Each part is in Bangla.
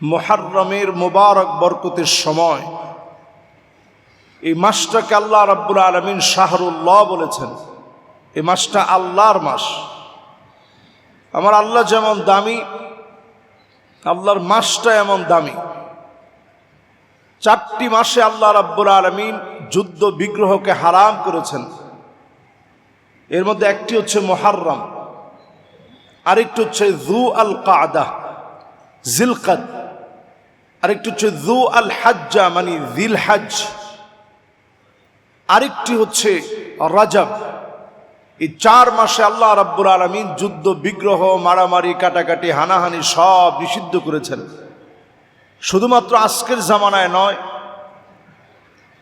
মোহাররমের মোবারক বরকতের সময়। এই মাসটাকে আল্লাহ রাব্বুল আলমিন শাহরুল্লাহ বলেছেন। এই মাসটা আল্লাহর মাস। আমার আল্লাহ যেমন দামি, আল্লাহর মাসটা এমন দামি। চারটি মাসে আল্লাহ রাব্বুল আলমিন যুদ্ধ বিগ্রহকে হারাম করেছেন। এর মধ্যে একটি হচ্ছে মোহাররম, আরেকটি হচ্ছে জু আল কাদা জিলকাত আরেকটি হচ্ছে জু আল হাজ্জা মানে দিল হাজ আরেকটি হচ্ছে রাজাব। এই চার মাসে আল্লাহ রাব্বুল আলমিন যুদ্ধ, বিগ্রহ, মারামারি, কাটাকাটি, হানাহানি সব নিষিদ্ধ করেছেন। শুধুমাত্র আজকের জামানায় নয়,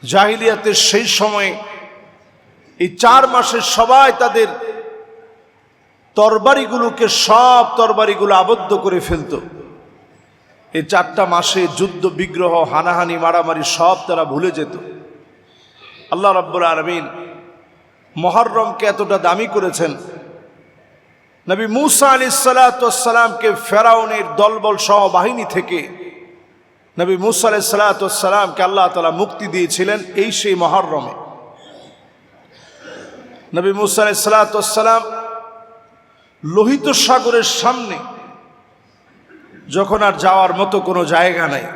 জাহিলিয়াতের সেই সময়ে এই চার মাসে সবাই তাদের তরবারিগুলোকে সব তরবারিগুলো আবদ্ধ করে ফেলত। এই চারটা মাসে যুদ্ধ, বিগ্রহ, হানাহানি, মারামারি সব তারা ভুলে যেত। আল্লাহ রাব্বুল আলমিন মহরমকে এতটা দামি করেছেন। নবী মুসা আলি সালাতামকে ফেরাউনের দলবল সহ বাহিনী থেকে নবী মুসা আলি সালাতামকে আল্লাহ তালা মুক্তি দিয়েছিলেন এই সেই মহরমে। নবী মুসা আলি সালাতাম লোহিত সাগরের সামনে যখন আর যাওয়ার মতো কোনো জায়গা নাই।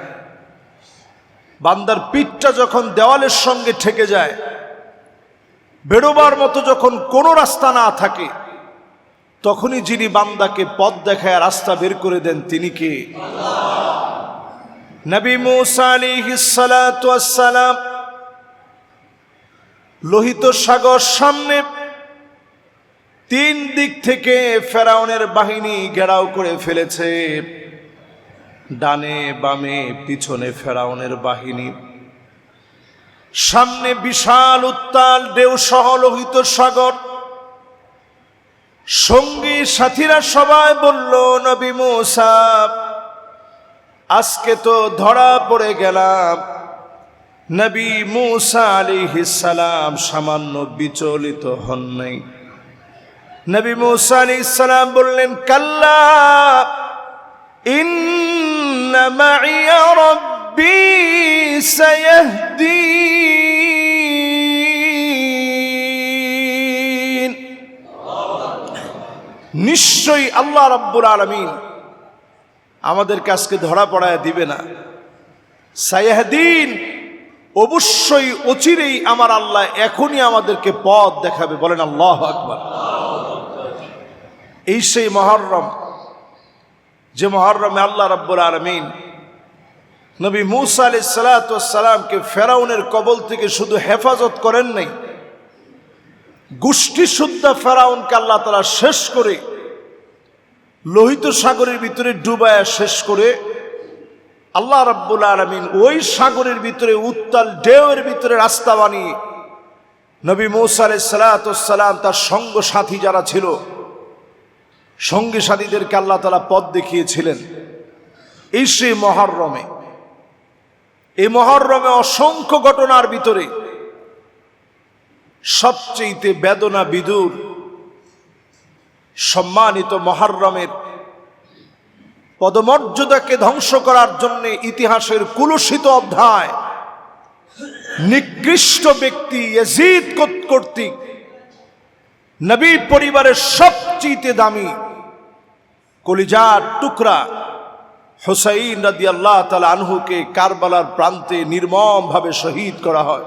বান্দার পিঠটা যখন দেওয়ালের সঙ্গে ঠেকে যায়, বেরোবার মতো যখন কোনো রাস্তা না থাকে, তখনই যিনি বান্দাকে পথ দেখায় রাস্তা বের করে দেন, তিনি কে? নবী মুসা সালাম লোহিত সাগর সামনে তিন দিক থেকে ফেরাউনের বাহিনী ঘেরাও করে ফেলেছে। ডানে, বামে, পিছনে ফেরাউনের বাহিনী। সামনে বিশাল উত্তাল ঢেউ সহ লোহিত সাগর। সঙ্গী সাথীরা সবাই বলল, নবী মুসা, আজকে তো ধরা পড়ে গেলাম। নবী মুসা আলী সালাম সামান্য বিচলিত হন নাই। নবী মুসা আলী সালাম বললেন, কাল্লা ইন্ন মাইয়া রব্বি সায়াহদিন। নিশ্চয়ই আল্লাহ রাব্বুল আলমিন আমাদের কাছকে ধরা পড়ায় দিবে না। সায়াহদিন, অবশ্যই অচিরেই আমার আল্লাহ এখনই আমাদেরকে পথ দেখাবে। বলেন আল্লাহ আকবার। এই সেই মহরম যে মহরমে আল্লাহ রাব্বুল আলমিন নবী মুসা আলি সালাতামকে ফেরাউনের কবল থেকে শুধু হেফাজত করেন নাই, গোষ্ঠী শুদ্ধা ফেরাউনকে আল্লাহ তারা শেষ করে লোহিত সাগরের ভিতরে ডুবায়া শেষ করে আল্লাহ রাব্বুল আলমিন ওই সাগরের ভিতরে উত্তাল ঢেউয়ের ভিতরে রাস্তা বানিয়ে নবী মৌসা আলাই সালাতাম তার সঙ্গ সাথী যারা ছিল সঙ্গী সাথীদেরকে আল্লাহ তালা পথ দেখিয়েছিলেন। এই সেই মহরমে। এই মহরমে অসংখ্য ঘটনার ভিতরে সবচেয়েতে বেদনা বিদুর সম্মানিত মহরমের পদমর্যাদাকে ধ্বংস করার জন্য ইতিহাসের কুলুষিত অধ্যায় নিকৃষ্ট ব্যক্তি এজিদ কর্তৃক নবী পরিবারের সবচেয়ে দামি কলিজার টুকরা হোসাইন রাদি আল্লাহ তালা আনহুকে কারবালার প্রান্তে নির্মমভাবে শহীদ করা হয়।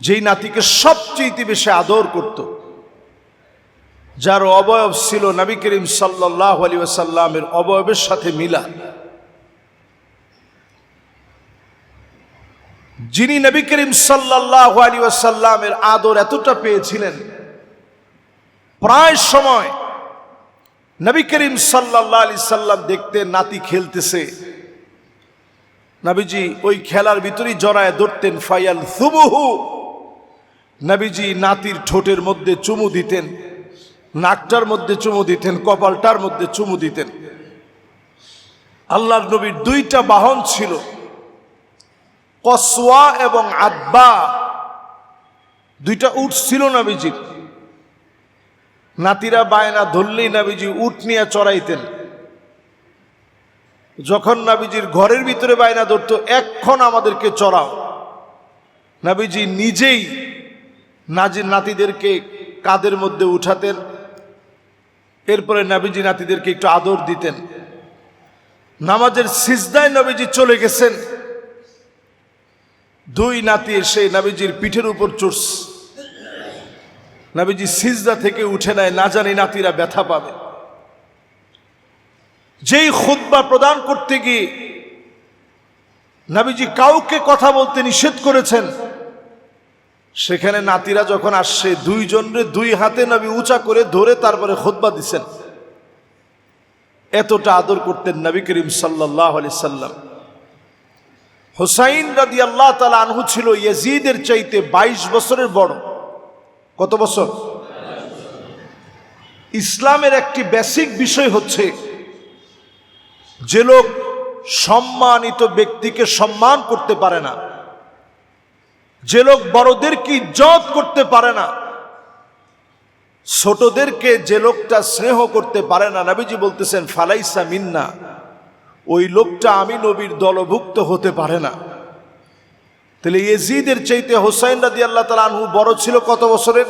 যেই নাতিকে সবচেয়ে বেশি আদর করত, যার অবয়ব ছিল নবী করিম সাল্লাহ আলী ওসাল্লামের অবয়বের সাথে মিলা। যিনি নবী করিম সাল্লাহ আলী ওসাল্লামের আদর এতটা পেয়েছিলেন, প্রায় সময় নবী করিম সাল্লাহ আলি সাল্লাম দেখতে নাতি খেলতেছে। নবীজি ওই খেলার ভিতরেই জড়ায় ধরতেন, ফায়াল সুবুহু। নবীজি নাতির ঠোঁটের মধ্যে চুমু দিতেন, নাকটার মধ্যে চুমু দিতেন, কপালটার মধ্যে চুমু দিতেন। আল্লাহর নবীর দুইটা বাহন ছিল, কসওয়া এবং আব্বা দুইটা উঠ ছিল নবীজির। নাতিরা বায়না ধরলেই নাবিজি উট নিয়ে চড়াইতেন। যখন নাবিজির ঘরের ভিতরে বায়না ধরতো, এক্ষণ আমাদেরকে চড়াও। নাবিজি নিজেই নাজির নাতিদেরকে কাদের মধ্যে উঠাতেন, এরপরে নাবিজি নাতিদেরকে একটু আদর দিতেন। নামাজের সিজদায় নবীজি চলে গেছেন। দুই নাতি এসে নাবিজির পিঠের উপর চড়ছে। নাবিজি সিজদা থেকে উঠে নেয়, না জানি নাতিরা ব্যথা পাবে। যেই খুদ্া প্রদান করতে গিয়ে নাবিজি কাউকে কথা বলতে নিষেধ করেছেন, সেখানে নাতিরা যখন আসছে দুইজনরে দুই হাতে নবী উঁচা করে ধরে তারপরে খুদ্া দিছেন। এতটা আদর করতেন নবী করিম সাল্লাহ সাল্লাম। হোসাইন রাদি আল্লাহ তালা আনহু ছিল ইয়াজিদের চাইতে ২২ বছরের বড়। কত বছর? ইসলামের একটি বেসিক বিষয় হচ্ছে যে লোক সম্মানিত ব্যক্তিকে সম্মান করতে পারে না, যে লোক বড়দেরকে ইজ্জত করতে পারে না, ছোটদেরকে যে লোকটা স্নেহ করতে পারে না। নাবিজি বলতেছেন, ফালাইসা মিন্না, ওই লোকটা আমি নবীর দলভুক্ত হতে পারে না। তাহলে ইয়েজিদের চাইতে হোসাইন রাদি আল্লাহ তালা আনহু বড় ছিল কত বছরের?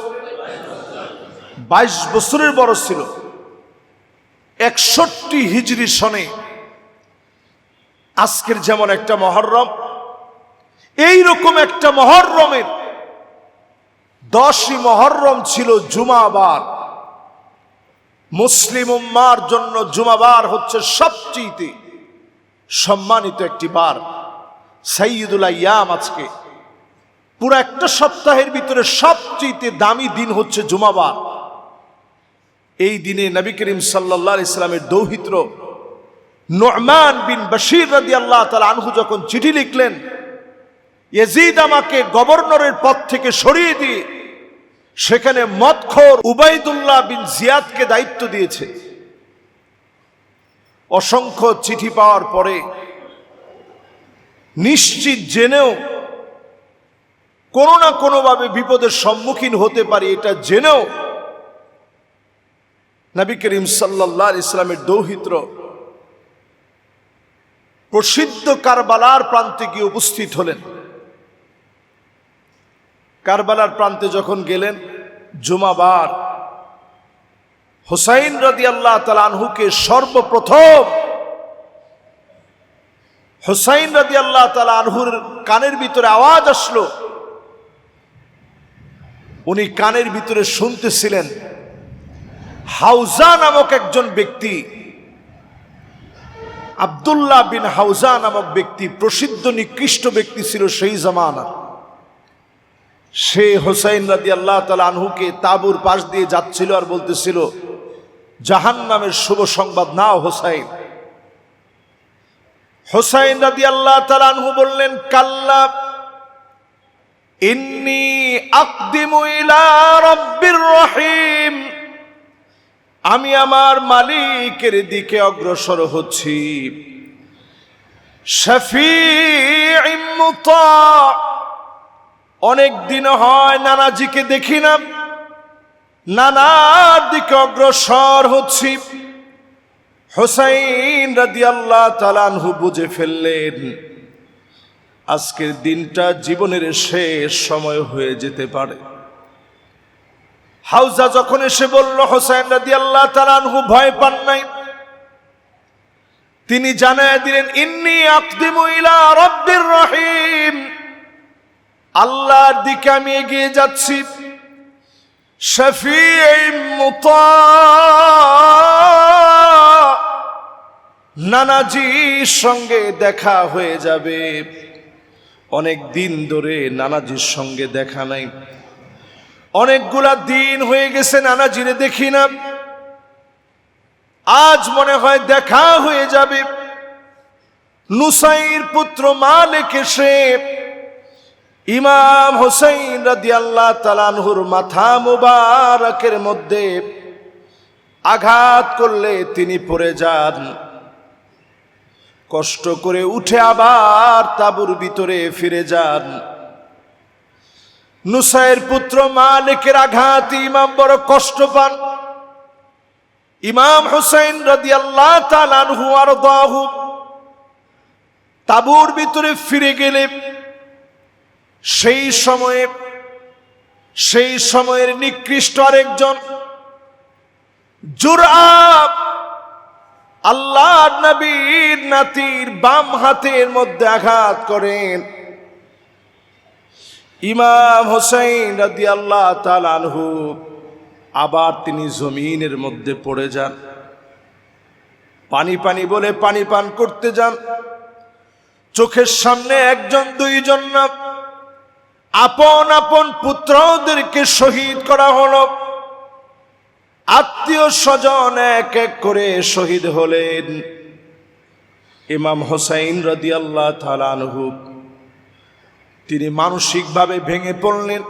বাইশ বছরের বড় ছিল। একষট্টি হিজড়ি সনে আজকের যেমন একটা মহরম এই রকম একটা মহরমের দশই মহরম ছিল জুমাবার। মুসলিম উম্মার জন্য জুমাবার হচ্ছে সবচেয়ে সম্মানিত একটি বার। সাইয়দুল আজকে। পুরো একটা সপ্তাহের ভিতরে সবচেয়ে দামি দিন হচ্ছে জুমাবার। এই দিনে নবী করিম সাল্লাহ ইসলামের দৌহিত্র। নোমান বিন বশির রাদি আল্লাহ তালা আনহু যখন চিঠি লিখলেন এজিদ আমাকে গভর্নরের পদ থেকে সরিয়ে দিয়ে সেখানে মতখোর উবাইদুল্লাহ বিন জিয়াদকে দায়িত্ব দিয়েছে। অসংখ্য চিঠি পাওয়ার পরে নিশ্চিত জেনেও কোনো না কোনোভাবে বিপদের সম্মুখীন হতে পারি এটা জেনেও নবী করিম সাল্লাহ ইসলামের দৌহিত্র প্রসিদ্ধ কারবালার প্রান্তে গিয়ে উপস্থিত হলেন। কারবালার প্রান্তে যখন গেলেন, জুমাবার, হোসাইন রদি আল্লাহ তালানহুকে সর্বপ্রথম হোসাইন রদি আল্লাহ তালা আনহুর কানের ভিতরে আওয়াজ আসলো। উনি কানের ভিতরে শুনতেছিলেন, হাউজা নামক একজন ব্যক্তি, আবদুল্লাহ বিন হাউজা নামক ব্যক্তি, প্রসিদ্ধ নিকৃষ্ট ব্যক্তি ছিল সেই জামানা সে হোসাইন রাদি আল্লাহ তালা আনহুকে তাবুর পাশ দিয়ে যাচ্ছিল আর বলতেছিল জাহান নামের শুভ সংবাদ নাও হোসাইন। হোসাইন রাদি আল্লাহ তালা আনহু বললেন, কাল্লা, ইন্নি আকদিমু ইলা রব্বির রহিম। আমি আমার মালিকের দিকে অগ্রসর হচ্ছি। অনেক দিন হয় নানাজিকে দেখি না, নানার দিকে অগ্রসর হচ্ছি। হোসাইন রাদি আল্লাহ তালানহু বুঝে ফেললেন, আজকের দিনটা জীবনের শেষ সময় হয়ে যেতে পারে। হাউজা যখন এসে বলল, হোসাইন রাদি আল্লাহ তালানহু ভয় পান নাই। তিনি জানায় দিলেন, ইন্নি আকদিমু ইলা রব্বির রহিম। আল্লাহর দিকে আমি এগিয়ে যাচ্ছি। শফি নানাজির সঙ্গে দেখা হয়ে যাবে। অনেক দিন ধরে নানাজির সঙ্গে দেখা নাই। অনেকগুলা দিন হয়ে গেছে নানাজিরে দেখি না। আজ মনে হয় দেখা হয়ে যাবে। নুসাইর পুত্র মালিক এসে ইমাম হোসাইন রাদি আল্লাহ তালানহুর মাথা মুবারকের মধ্যে আঘাত করলে তিনি পড়ে যান। কষ্ট করে উঠে আবার তাবুর ভিতরে ফিরে যান। নুসাইর পুত্র মালিকের আঘাত ইমাম বড় কষ্ট পান। ইমাম হুসাইন রাদি আল্লাহ তালানহু আর তাবুর ভিতরে ফিরে গেলে সেই সময়ে, সেই সময়ের নিকৃষ্ট আরেকজন জুরাব আল্লাহ নবীর নাতির বাম হাতের মধ্যে আঘাত করেন। ইমাম হোসেন রাদি আল্লাহ তালানহু আবার তিনি জমিনের মধ্যে পড়ে যান। পানি পানি বলে পানি পান করতে যান। চোখের সামনে একজন, দুইজন আপন আপন পুত্রদেরকে শহীদ করা হলো। আত্মীয় স্বজন এক এক করে শহীদ হলেন। ইমাম হোসাইন রদি আল্লাহ তালানহু তিনি মানসিকভাবে ভেঙে পড়লেন,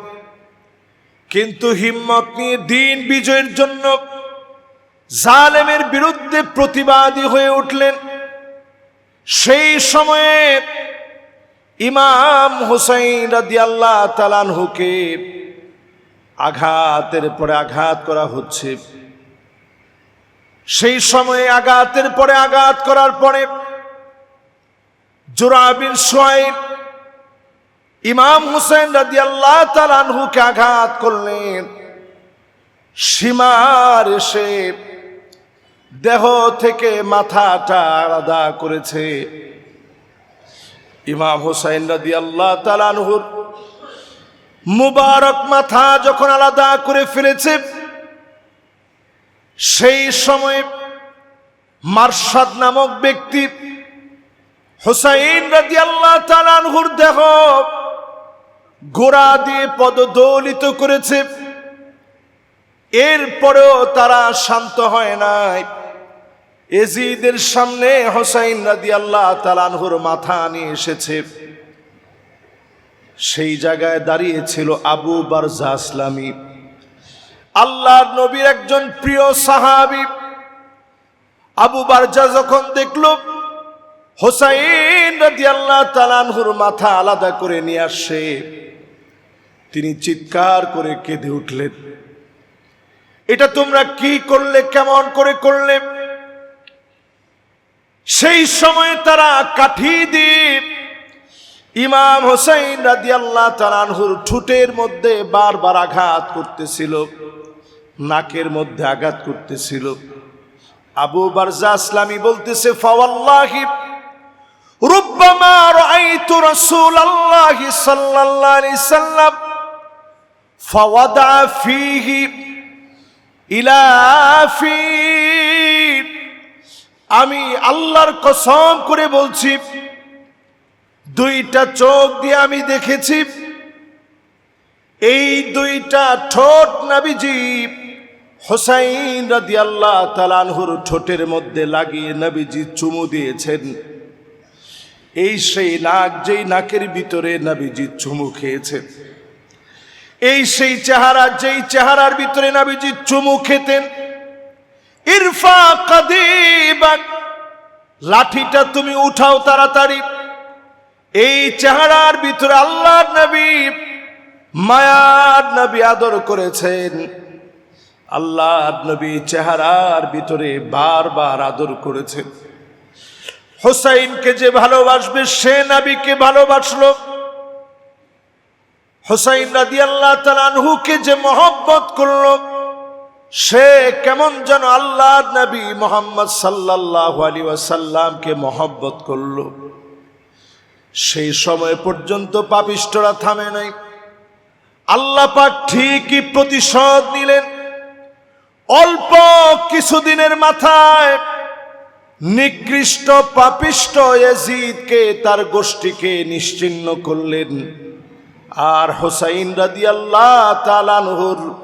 কিন্তু হিম্মত নিয়ে দিন বিজয়ের জন্য জালেমের বিরুদ্ধে প্রতিবাদী হয়ে উঠলেন। সেই সময়ে ইমাম হুসাইন রাদি আল্লাহ তালানহুকে আঘাতের পরে আঘাত করা হচ্ছে। সেই সময়ে আঘাতের পরে আঘাত করার পরে জোরাবিন সোয়াইব ইমাম হুসেন রাদি আল্লাহ তালানহুকে আঘাত করলেন। সীমার এসে দেহ থেকে মাথাটা আলাদা করেছে। ইমাম হুসাইন রাদি আল্লাহ তালানহুর মুবারক মাথা যখন আলাদা করে ফেলেছে, সেই সময় মার্শাদ নামক ব্যক্তি হুসাইন রাদি আল্লাহ তালানহুর দেহ গোড়া দিয়ে পদদলিত করেছে। এরপরেও তারা শান্ত হয় নাই। এজিদের সামনে হোসাইন রাদি আল্লাহ তালানহুর মাথা নিয়ে এসেছে। সেই জায়গায় দাঁড়িয়েছিল আবু বারজা আসলামী। আল্লাহর নবীর একজন প্রিয় সাহাবি। আবু বারজা যখন দেখল, হোসাইন রাদি আল্লাহ তালানহুর মাথা আলাদা করে নিয়ে আসে। তিনি চিৎকার করে কেঁদে উঠলেন। এটা তোমরা কি করলে, কেমন করে করলে? সেই সময় তারা কাঠি দিয়ে ইমাম হোসাইন রাদি আল্লাহ তালানহুর ঠুটের মধ্যে বারবার আঘাত করতেছিল, নাকের মধ্যে আঘাত করতেছিল। আবু বারজা ইসলামী বলতেছে, ফাওয়াল্লাহি, রুব্বামা রাআইতু রাসূলুল্লাহি সাল্লাল্লাহু আলাইহি সাল্লাম, ফাওয়াদা ফীহি ইলা ফী আমি আল্লাহর কসম করে বলছি দুইটা চোখ দিয়ে আমি দেখেছি। এই দুইটা ঠোঁট নাবিজি হোসাইন রাদি আল্লাহ তালানহুর ঠোঁটের মধ্যে লাগিয়ে নবীজি চুমু দিয়েছেন। এই সেই নাক যেই নাকের ভিতরে নবীজি চুমু খেয়েছেন এই সেই চেহারা যেই চেহারার ভিতরে নবীজি চুমু খেতেন। ইরফা কাদিবাক, লাঠিটা তুমি উঠাও তাড়াতাড়ি। এই চেহারার ভিতরে আল্লাহর নবী, মায়ার নবী আদর করেছেন। আল্লাহর নবী চেহারার ভিতরে বারবার আদর করেছেন। হোসাইনকে যে ভালোবাসবে, সে নবীকে ভালোবাসলো। হোসাইন রাদি আল্লাহ তালানহুকে যে মহব্বত করল, সে কেমন যেন আল্লাহ নবী মোহাম্মদ সাল্লাহ আলী ওয়াসাল্লামকে মহব্বত করল। সেই সময় পর্যন্ত পাপিষ্টরা থামে নাই। আল্লাহ পাক ঠিকই প্রতিশোধ নিলেন। অল্প কিছুদিনের মাথায় নিকৃষ্ট পাপিষ্ট এজিদকে তার গোষ্ঠীকে নিশ্চিন্ন করলেন। আর হোসাইন রাদি আল্লাহ তালানহুর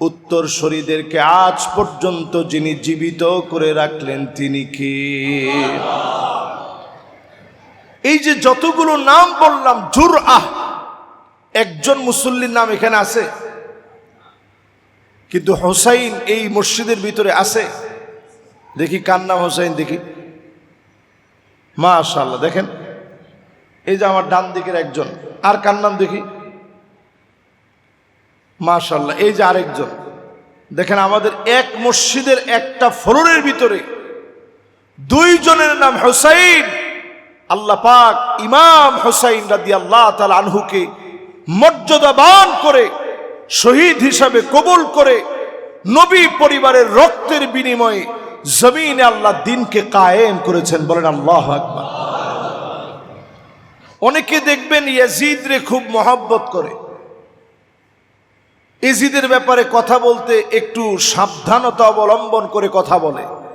উত্তর শরীদেরকে আজ পর্যন্ত যিনি জীবিত করে রাখলেন তিনি কে? এই যে যতগুলো নাম বললাম জুর আহ একজন মুসল্লির নাম এখানে আছে। কিন্তু হোসাইন এই মসজিদের ভিতরে আছে। দেখি কার নাম হোসাইন, দেখি। মাশাল্লাহ দেখেন। এই যে আমার ডান দিকের একজন, আর কার নাম দেখি? মাশাল্লাহ এই যে আরেকজন। দেখেন, আমাদের এক মসজিদের একটা ফ্লোরের ভিতরে দুইজনের নাম হোসাইন আল্লাহ পাক ইমাম হোসাইন রাদি আল্লাহ তাল আনহুকে মর্যাদাবান করে, শহীদ হিসাবে কবুল করে, নবী পরিবারের রক্তের বিনিময়ে জমিনে আল্লাহ দিনকে কায়েম করেছেন। বলেন আল্লাহ আকবার। অনেকে দেখবেন ইয়াজিদরে খুব মহব্বত করে। ইজিদের ব্যাপারে কথা বলতে একটু সাবধানতা অবলম্বন করে কথা বলে।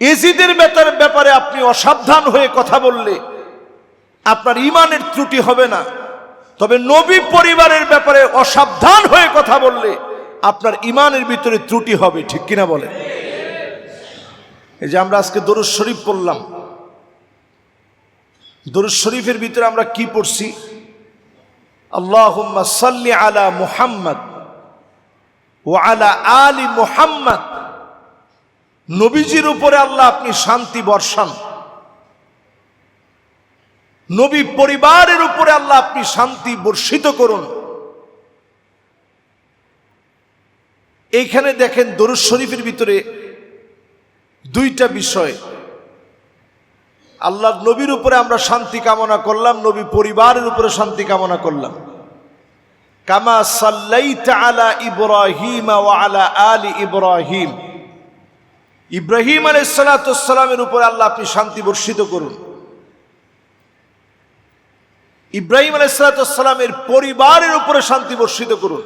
ইজিদের ব্যাপারে ব্যাপারে আপনি অসাবধান হয়ে কথা বললে আপনার ইমানের ত্রুটি হবে না। তবে নবী পরিবারের ব্যাপারে অসাবধান হয়ে কথা বললে আপনার ইমানের ভিতরে ত্রুটি হবে, ঠিক কিনা বলে এই যে আমরা আজকে দরুদ শরীফ পড়লাম। দরুদ শরীফের ভিতরে আমরা কি পড়ছি? আল্লাহুম্মা সাল্লি আলা মুহাম্মদ ও আলা আলি মুহাম্মদ নবীজির উপরে আল্লাহ আপনি শান্তি বর্ষান নবী পরিবারের উপরে আল্লাহ আপনি শান্তি বর্ষিত করুন। এইখানে দেখেন দরুদ শরীফের ভিতরে দুইটা বিষয়। আল্লাহ নবীর উপরে আমরা শান্তি কামনা করলাম, নবী পরিবারের উপরে শান্তি কামনা করলাম। কামা সাল্লাইতা আলা ইব্রাহিম আলা আলি ইব্রাহিম। ইব্রাহিম আলাইসালামের উপরে আল্লাহ আপনি শান্তি বর্ষিত করুন। ইব্রাহিম আলাইসালামের পরিবারের উপরে শান্তি বর্ষিত করুন।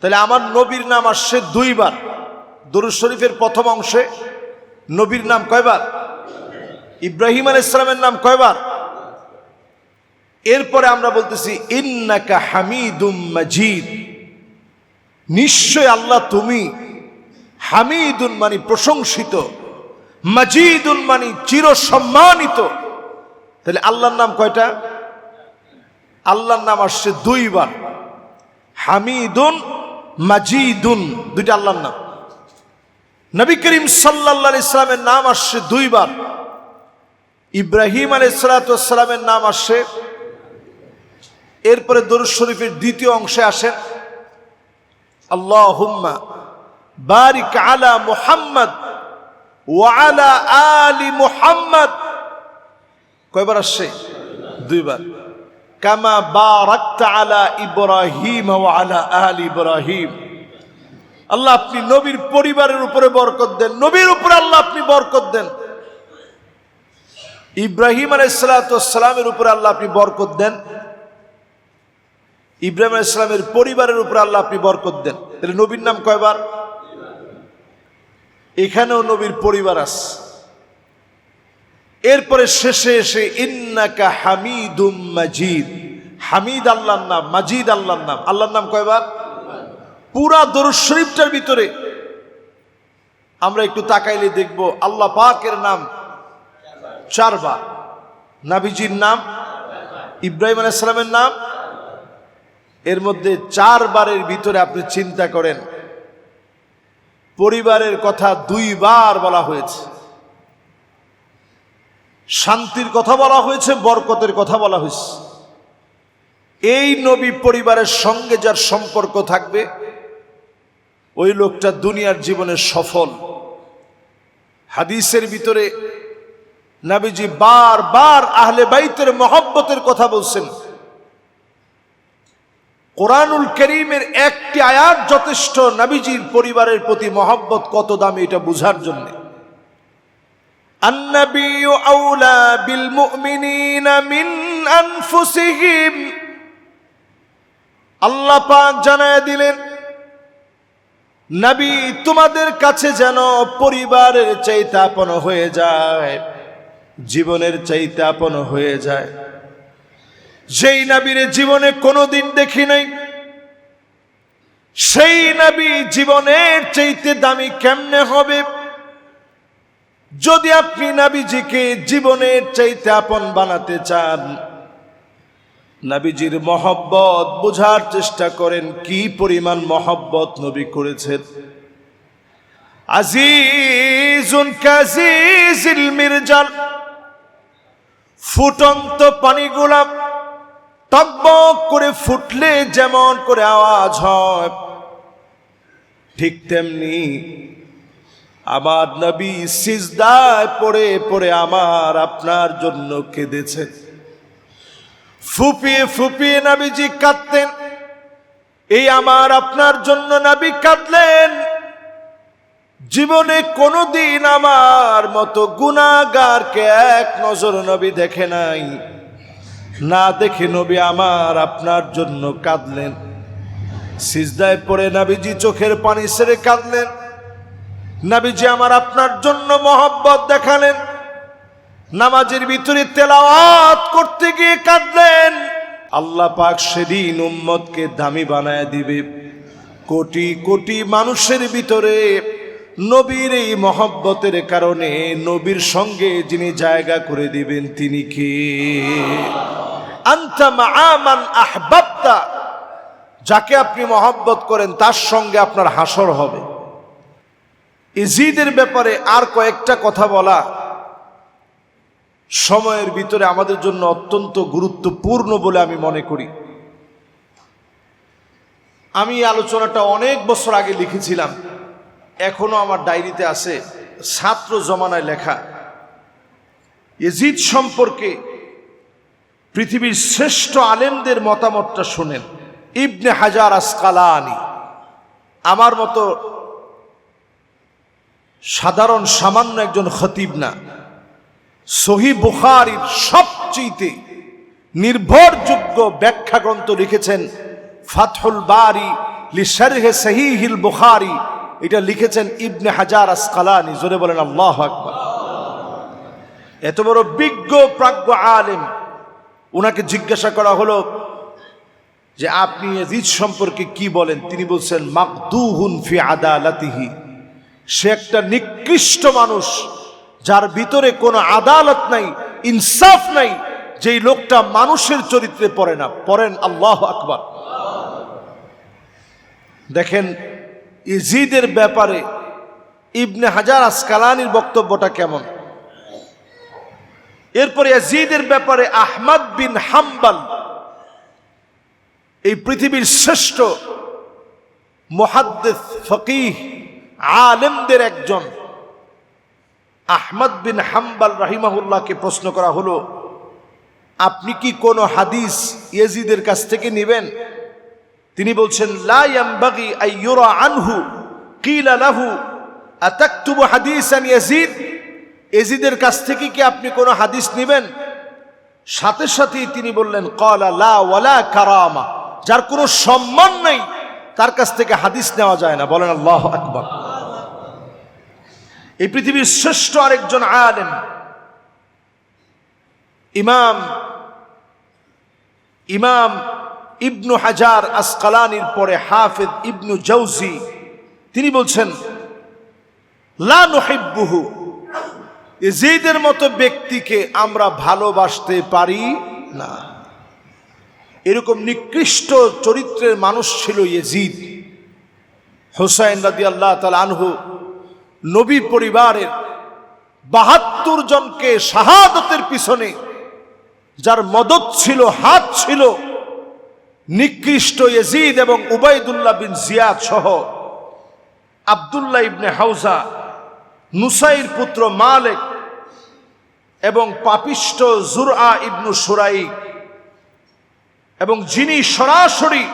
তাহলে আমার নবীর নাম আসছে দুইবার। দরুদ শরীফের প্রথম অংশে নবীর নাম কয়বার? ইব্রাহিম আল ইসলামের নাম কয়বার? এরপরে আমরা বলতেছি, ইন্নাকা হামিদুম মাজিদ। নিশ্চয় আল্লাহ তুমি হামিদুন মানে প্রশংসিত, মাজিদুন মানে চির সম্মানিত তাহলে আল্লাহর নাম কয়টা? আল্লাহর নাম আসছে দুইবার। হামিদুন, মাজিদুন, দুইটা আল্লাহর নাম। নবী করিম সাল্লাহ ইসলামের নাম আসছে দুইবার। ইব্রাহিম আলী সালাতামের নাম আসছে। এরপরে দরুদ শরীফের দ্বিতীয় অংশে আসেন। আল্লাহ হুম্মা বারিক আলা মুহাম্মদ ওয়ালা আলি মুহাম্মদ। কয়বার আসছে? দুইবার। কামা বারাকতা আলা ইব্রাহিম ওয়া আলা আলি ইব্রাহিম। আল্লাহ আপনি নবীর পরিবারের উপরে বরকত দেন, নবীর উপরে আল্লাহ আপনি বরকত দেন। ইব্রাহিম আলাইসালামের উপরে আল্লাহ আপনি বরকত দেন। ইব্রাহিম আলাইসালামের পরিবারের উপরে আল্লাহ আপনি বরকত দেন। তাহলে নবীর নাম কয়বার? এখানেও নবীর পরিবার আছে। এরপরে শেষে এসে ইন্নাকা হামিদুম মাজিদ। হামিদ আল্লাহর নাম, মাজিদ আল্লাহর নাম। আল্লাহর নাম কয়বার? পুরা দরুদ শরীফটার ভিতরে। আমরা একটু তাকাইলে দেখব আল্লাহ পাকের নাম চারবার। নাবিজির নাম, ইব্রাহিম আলাইসালামের নাম। এর মধ্যে চারবারের ভিতরে আপনি চিন্তা করেন পরিবারের কথা দুইবার বলা হয়েছে। শান্তির কথা বলা হয়েছে, বরকতের কথা বলা হয়েছে। এই নবী পরিবারের সঙ্গে যার সম্পর্ক থাকবে, ওই লোকটা দুনিয়ার জীবনে সফল। হাদিসের ভিতরে নাবিজি বার বার আহলে বাইতের মহব্বতের কথা বলছেন। কোরআনুল করিমের একটি আয়াত যথেষ্ট নাবিজির পরিবারের প্রতি মহব্বত কত দামি এটা বুঝার জন্য النبي أولى بالمؤمنين من أنفسهم আল্লাহ পাক জানায় দিলেন নবী তোমাদের কাছে যেন পরিবারের চাইতে আপন হয়ে যায় জীবনের চাইতে আপন হয়ে যায় যেই নাবির জীবনে কোনোদিন দেখি নাই, সেই নাবি জীবনের চাইতে দামি কেমনে হবে? যদি আপনি নাবিজিকে জীবনের চাইতে আপন বানাতে চান, নাবিজির মহব্বত বোঝার চেষ্টা করেন, কি পরিমাণ মহব্বত নবী করেছেন? আজিজুন কাজিজিল মির্জাল ফুটন্ত পানিগুলা টকবক করে ফুটলে যেমন করে আওয়াজ হয়, ঠিক তেমনি আমার নবী সিজদায় পড়ে পড়ে আমার আপনার জন্য কেঁদেছেন ফুপিয়ে ফুপিয়ে নবীজি কাঁদতেন, এই আমার আপনার জন্য নবী কাঁদলেন। জীবনে কোনোদিন আমার মতো গুণাগারকে এক নজর নবী দেখে নাই। না দেখে নবী আমার আপনার জন্য কাঁদলেন। সিজদায় পড়ে নাবিজি চোখের পানি সেরে কাঁদলেন। নাবিজি আমার আপনার জন্য মহব্বত দেখালেন। নামাজের ভিতরে তেলাওয়াত করতে গিয়ে কাঁদলেন। আল্লাহ পাক সেদিন উম্মতকে দামি বানায় দিবে। কোটি কোটি মানুষের ভিতরে নবীর এই মহব্বতের কারণে নবীর সঙ্গে যিনি জায়গা করে দিবেন, তিনি কে? যাকে আপনি মহব্বত করেন, তার সঙ্গে আপনার হাসর হবে। ইজিদের ব্যাপারে আর কয়েকটা কথা বলা। সময়ের ভিতরে আমাদের জন্য অত্যন্ত গুরুত্বপূর্ণ বলে আমি মনে করি। আমি আলোচনাটা অনেক বছর আগে লিখেছিলাম। এখনও আমার ডায়েরিতে আছে ছাত্র জমানায় লেখা। ইজিদ সম্পর্কে পৃথিবীর শ্রেষ্ঠ আলেমদের মতামতটা শোনেন। ইবনে হাজার আসকালানি। আমার মতো সাধারণ সামান্য একজন খতিব না। সহি বুখারির সবচেয়ে নির্ভরযোগ্য ব্যাখ্যা গ্রন্থ লিখেছেন ফাতহুল বারি লিশারহে সহিহিল বুখারি। এটা লিখেছেন ইবনে হাজার আসকালানি, জোরে বলেন আল্লাহ আকবার। এত বড় বিজ্ঞ, প্রাজ্ঞ আলেম ওনাকে জিজ্ঞাসা করা হলো যে আপনি ইয়াজিদ সম্পর্কে কি বলেন? তিনি বলছেন, মাকদুহুন ফি আদালাতিহি। সে একটা নিকৃষ্ট মানুষ, যার ভিতরে কোনো আদালত নাই, ইনসাফ নাই, যেই লোকটা মানুষের চরিত্রে পড়ে না। পড়েন আল্লাহ আকবার। দেখেন ইজিদের ব্যাপারে ইবনে হাজার আসকালানির বক্তব্যটা কেমন? এরপরে ইয়াজিদের ব্যাপারে আহমদ বিন হাম্বাল, এই পৃথিবীর শ্রেষ্ঠ মহাদ্দেস ফকিহ আলেমদের একজন। আহমদ বিন হাম্বাল রাহিমাহুল্লাহকে প্রশ্ন করা হলো, আপনি কি কোনো হাদিস ইয়েজিদের কাছ থেকে নেবেন? তিনি বলছেন, লা ইয়ামবাগি আইয়ুরা আনহু, কিলা লাহু, আতাকতুবু হাদিসান ইয়াজিদ? এজিদের কাছ থেকে কি আপনি কোনো হাদিস নেবেন? সাথে সাথেই তিনি বললেন কলা লা ওয়ালা কারামা। যার কোনো সম্মান নেই, তার কাছ থেকে হাদিস নেওয়া যায় না। বলেন, আল্লাহ আকবর। এই পৃথিবীর শ্রেষ্ঠ আরেকজন আলেম, ইমাম ইমাম ইবনু হাজার আসকালানির পরে হাফেদ ইবনু জৌজি তিনি বলছেন, লা নহিব্বুহু ইজিদের মতো ব্যক্তিকে আমরা ভালোবাসতে পারি না। এরকম নিকৃষ্ট চরিত্রের মানুষ ছিল ইয়েজিদ। হোসাইন রাদি আল্লাহ তাল আনহু, নবী পরিবারের বাহাত্তর জনকে শাহাদতের পিছনে, যার মদত ছিল, হাত ছিল নিকৃষ্ট ইয়েজিদ এবং উবাইদুল্লাহ বিন জিয়াদ সহ আবদুল্লাহ ইবনে হাউজা, নুসাইর পুত্র মালেক এবং পাপিষ্ট জুরআ ইবনু সুরাই এবং যিনি সরাসরি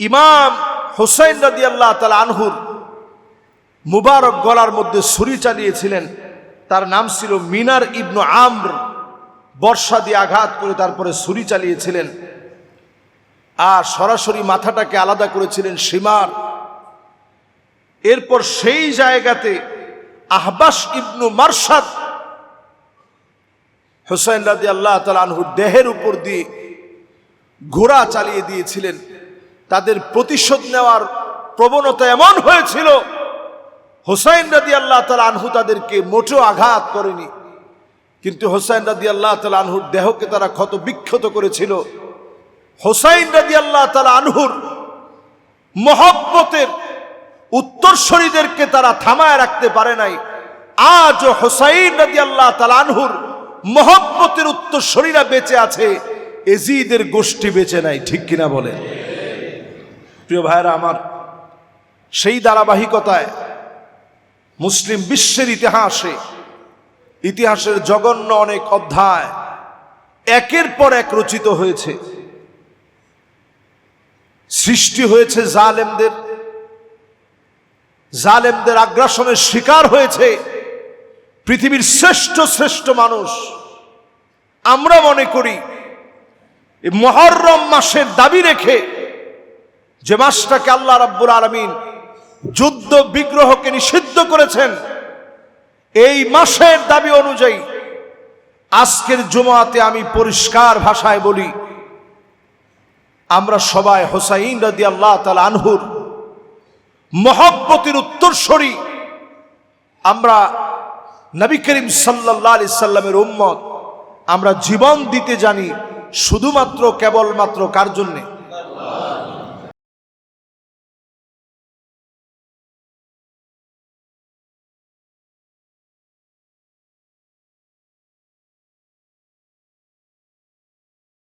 ইমাম হোসাইন রাদি আল্লাহ তালা আনহুর মুবারক গলার মধ্যে ছুরি চালিয়েছিলেন, তার নাম ছিল মিনার ইবনু আমর। বর্ষা দিয়ে আঘাত করে তারপরে ছুরি চালিয়েছিলেন। আর সরাসরি মাথাটাকে আলাদা করেছিলেন সীমার। এরপর সেই জায়গাতে আহবাস ইবনু মারসাদ হোসাইন রাদি আল্লাহ আনহুর দেহের উপর দিয়ে ঘোড়া চালিয়ে দিয়েছিলেন। তাদের প্রতিশোধ নেওয়ার প্রবণতা এমন হয়েছিল, হোসাইন রাদি আল্লাহ তালা আনহু তাদেরকে মোটেও আঘাত করেনি। কিন্তু হোসাইন রাদি আল্লাহ তালা আনহুর দেহকে তারা ক্ষত বিক্ষত করেছিল। হোসাইন রাদি আল্লাহ তালা আনহুর মহব্বতের উত্তরসরীদেরকে তারা থামায় রাখতে পারে নাই। আজ হোসাইন রাদি আল্লাহ তালা আনহুর মহব্বতের উত্তরসরীরা বেঁচে আছে, এজিদের গোষ্ঠী বেঁচে নাই, ঠিক কিনা বলে প্রিয় ভাইরা আমার সেই ধারাবাহিকতায় মুসলিম বিশ্বের ইতিহাসে, ইতিহাসের জঘন্য অনেক অধ্যায় একের পর এক রচিত হয়েছে। সৃষ্টি হয়েছে জালেমদের। জালেমদের আগ্রাসনের শিকার হয়েছে পৃথিবীর শ্রেষ্ঠ শ্রেষ্ঠ মানুষ। আমরা মনে করি মহরম মাসের দাবি রেখে যে মাসটাকে আল্লাহ রাব্বুল আলমিন যুদ্ধ বিগ্রহকে নিষিদ্ধ করেছেন, এই মাসের দাবি অনুযায়ী আজকের জমাতে আমি পরিষ্কার ভাষায় বলি আমরা সবাই হোসাইন রাজি আল্লাহ তাল আনহুর মহব্বতের উত্তরস্বরী আমরা নবী করিম সাল্লাহ আলি সাল্লামের উম্মত। আমরা জীবন দিতে জানি শুধুমাত্র কেবলমাত্র কার জন্যে?